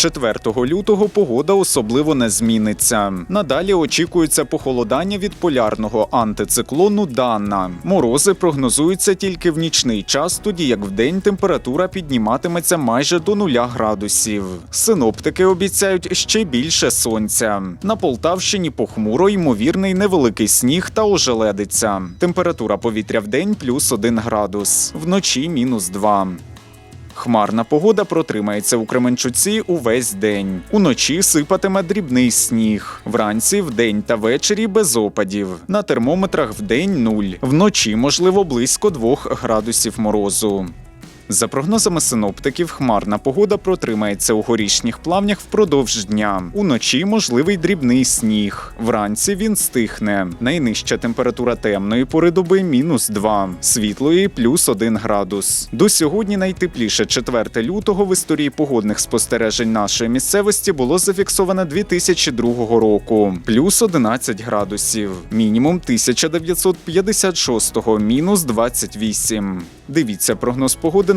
4 лютого погода особливо не зміниться. Надалі очікується похолодання від полярного антициклону Данна. Морози прогнозуються тільки в нічний час, тоді як вдень температура підніматиметься майже до 0 градусів. Синоптики обіцяють ще більше сонця. На Полтавщині похмуро ймовірний невеликий сніг та ожеледиця. Температура повітря вдень плюс 1 градус, вночі мінус 2. Хмарна погода протримається у Кременчуці увесь день. Уночі сипатиме дрібний сніг. Вранці, вдень та ввечері без опадів. На термометрах вдень нуль. Вночі, можливо, близько 2 градусів морозу. За прогнозами синоптиків, хмарна погода протримається у горішніх плавнях впродовж дня. Уночі можливий дрібний сніг. Вранці він стихне. Найнижча температура темної пори доби мінус 2, світлої плюс 1 градус. До сьогодні найтепліше 4 лютого в історії погодних спостережень нашої місцевості було зафіксовано 2002 року, плюс 11 градусів, мінімум 1956, мінус 28. Дивіться прогноз погоди